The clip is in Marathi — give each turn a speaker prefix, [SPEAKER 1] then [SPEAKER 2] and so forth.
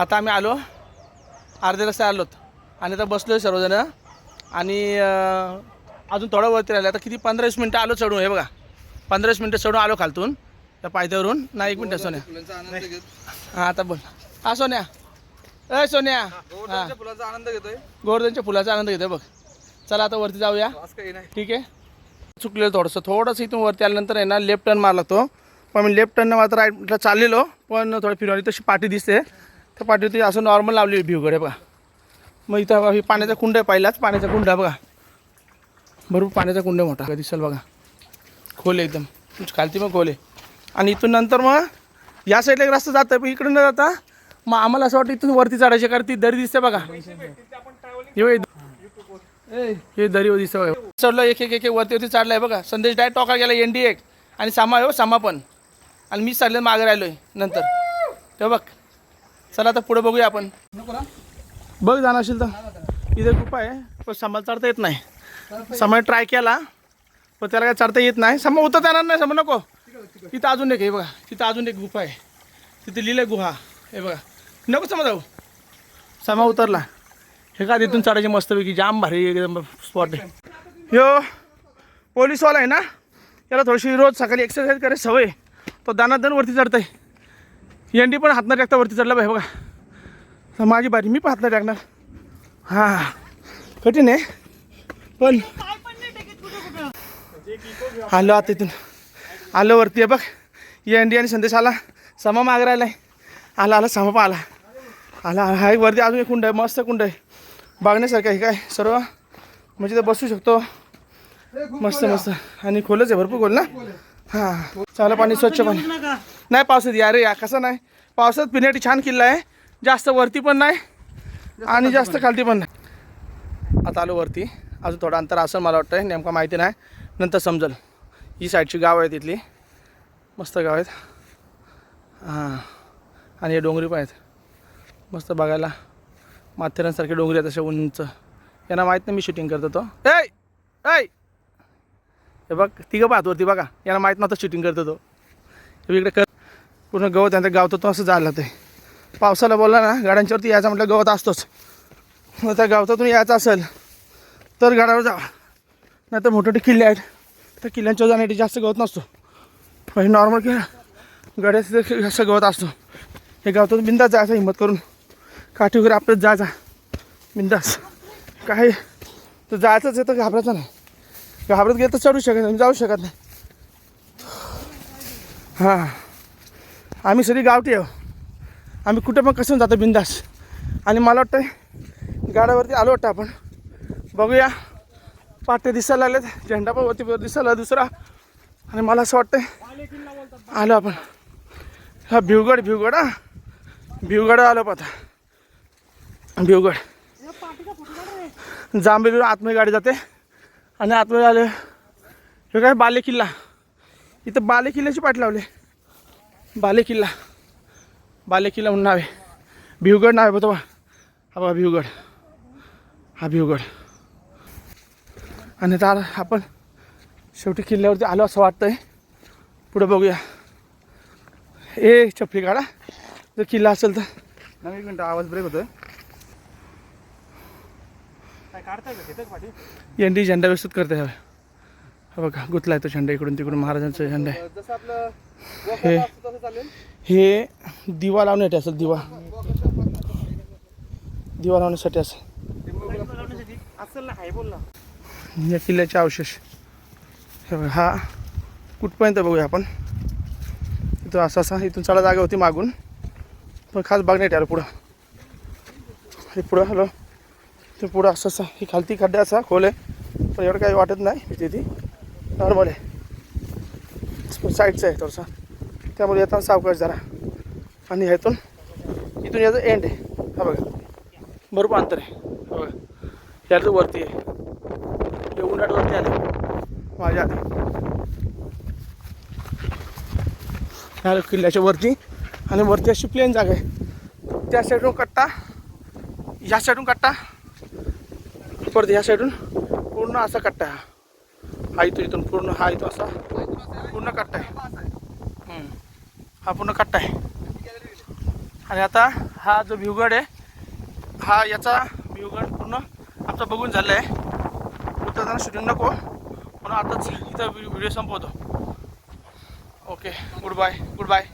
[SPEAKER 1] आता आम्ही आलो. अर्ध्या रस्ते आलोत आणि आता बसलो आहे सर्वजण. आणि अजून थोडं वरती राहिलं. आता किती? पंधरा वीस मिनटं आलो चढून. हे बघा. पंधरा वीस मिनटं चढून आलो खालतून. त्या पायथ्यावरून. नाही एक मिनटं सोन्या. हां आता बोल. हा सोन्या. अय सोन्या. हां
[SPEAKER 2] फुलांचा आनंद घेतोय.
[SPEAKER 1] गोवर्धनच्या फुलाचा आनंद घेतोय बघ. चला आता वरती जाऊया. ठीक आहे? चुकलेलं थोडंसं. थोडंसं इथून वरती आल्यानंतर आहे ना लेफ्ट टर्न मारला तो. पण मी लेफ्ट टर्न मात्र राईटला चाललेलो. पण थोडं फिरवली तशी पाठी दिसते. तर पाठवते असं नॉर्मल लावलेली भिवगड आहे बघा. मग इथं बघा, ही पाण्याचा कुंड आहे पहिलाच पाण्याचा कुंड आहे बघा. भरपूर पाण्याचा कुंड मोठा. मोठा दिसेल बघा. खोल आहे एकदम खालती मग खोल. आहे आणि इथून नंतर मग या साईडला एक रस्ता जातं पण इकडे न जाता मग आम्हाला असं वाटतं इथून वरती चढायचे कारण ती दरी दिसते बघा. हे हे दरी दिसते बघा. चढलो एक एक एक वरती वरती वरती चढलाय बघा. संदेश डायरेक्ट टॉका गेला एन डी एक. आणि सामा हो सामा पण. आणि मी चालले मागे राहिलोय नंतर. तेव्हा बघ. चला आता पुढे बघूया आपण. बघ जाणार असेल तर. इथे गुफा आहे पण सामाला चढता येत नाही. सामा ट्राय केला पण त्याला काय चढता येत नाही. सामा उतरता येणार नाही सामा नको. तिथं अजून एक आहे बघा. तिथं अजून एक गुफा आहे. तिथे लिहिलं गुहा. हे बघा. नको समजा जाऊ. सामा उतरला. हे का तिथून चढायचे मस्तपैकी जाम भारी एकदम स्पॉट आहे. ह्यो पोलीसवाला आहे ना? याला थोडीशी रोज सकाळी एक्सरसाइज करायची सवय आहे. तो दानादन वरती चढताय. एंडी पण हात न टाकता वरती चढला पाहिजे बघा माझी बारी मी पण हात टाकणार हां कठीण आहे. पण आलो आता इथून. आलो वरती आहे बघ. एंडी आणि संदेश आला. समा माग राहिलाय. आला आला समा पण आला. आला आला. हा एक वरती अजून एक कुंड आहे. मस्त कुंड आहे. बघण्यासारखं आहे काय? सर्व. म्हणजे तर बसू शकतो. मस्त मस्त. आणि खोलच आहे. भरपूर खोल ना? हां. चांगलं पाणी स्वच्छ पाणी. नाही पावसात या रे या कसं नाही? पावसात पिण्यासाठी छान किल्ला आहे. जास्त वरती पण नाही आणि जास्त खालती पण नाही. आता आलो वरती. अजून थोडं अंतर असं मला वाटतं नेमकं माहिती नाही. नंतर समजल. ही साईडची गाव आहे तिथली मस्त गाव आहेत. हां. आणि हे डोंगरी पण आहेत. मस्त बघायला. माथेरानसारखे डोंगरी आहेत अशा उंच. यांना माहीत नाही मी शूटिंग करतो तो. ऐ! ऐ! हे बघ तिघं पाहत वरती बघा. यांना माहीत नव्हतं शूटिंग करतो तो. इकडे कर. पूर्ण गवत त्यांचं गावतो तो असं झालं ते. पावसाला बोलला ना गाड्यांच्यावरती यायचा म्हटलं गवत असतोच. मग त्या गावतातून यायचं असेल तर गाडावर जावा नाही तर मोठे मोठे किल्ले आहेत. त्या किल्ल्यांच्यावर जाण्यासाठी जास्त गवत नसतो. म्हणजे नॉर्मल किल्ला. गड्याचं जास्त गवत असतो. हे गावतातून बिंदास जायचं हिंमत करून. काठी वगैरे आपल्याच जायचा. बिंदास. काय तर जायचंच आहे तर घाबरायचं नाही. घाबरत गेलं तर चढू शकत नाही जाऊ शकत नाही. हां. आम्ही सगळी गावठी आहो. आम्ही कुठं पण कसं जातो बिंदास. आणि मला वाटतं गाड्यावरती आलो वाटतं आपण. बघूया. पाटे दिसायला लागलेत झेंडा पण वरती दिसायला दुसरा. आणि मला असं वाटतं आलो आपण. हा भिवगड भिवगड हा. भिवगड आलो पाहता भिवगड. जांभे बिरू आतमध्ये गाडी जाते. आणि आतमध्ये आले. हे काय बाले किल्ला इथं बाले किल्ल्याची पाठ लावली. बाले किल्ला बाले किल्ला म्हणून नाव आहे. भिवगड नाव आहे बघा हा बघा भिवगड. हा भिवगड. आणि आता आपण शेवटी किल्ल्यावरती आलो असं वाटतंय. पुढे बघूया. ए चपली काढा. जर किल्ला असेल तर.
[SPEAKER 2] नाही एक मिनिट आवाज ब्रेक होतोय.
[SPEAKER 1] एनडी झेंडा व्यवस्थित करते हवे. हा बघा गुतला आहे तो झेंडा इकडून तिकडून महाराजांचा झेंडा आहे. हे हे दिवा लावण्यासाठी असेल दिवा. दिवा लावण्यासाठी असेल. या किल्ल्याचे अवशेष. हे बघा हा कुठपर्यंत बघूया आपण? इथं असा असा इथून चढा जागा होती मागून. पण खास बघण्यात आलं पुढं. हे पुढं हॅलो. ते पुढं असं असं ही खालती खड्डा असा खोल आहे. पण एवढं काही वाटत नाही इथे ती. नॉर्मल आहे. साईडचं आहे थोडंसं. त्यामुळे येताना सावकाश जरा. आणि ह्यातून इथून याचं एंड आहे. हा बघा. भरपूर अंतर आहे. हा बघा. यातलं वरती आहे. ते उन्हाट वरती आले. माझ्या आधी. किल्ल्याच्या वरती आणि वरती अशी प्लेन जागा आहे. त्या साईडून कट्टा ह्या साईडून कट्टा परत ह्या साईडून पूर्ण असा कट्टा आहे हा. हा इथून इथून पूर्ण हा इथून असा. पूर्ण कट्टा आहे. हा पूर्ण कट्टा आहे. आणि आता हा जो भिवगड आहे हा याचा भिवगड पूर्ण आमचा बघून झाला आहे. उतरताना शूटिंग नको. म्हणून आताच इथं व्हिडिओ संपवतो. Okay good bye good bye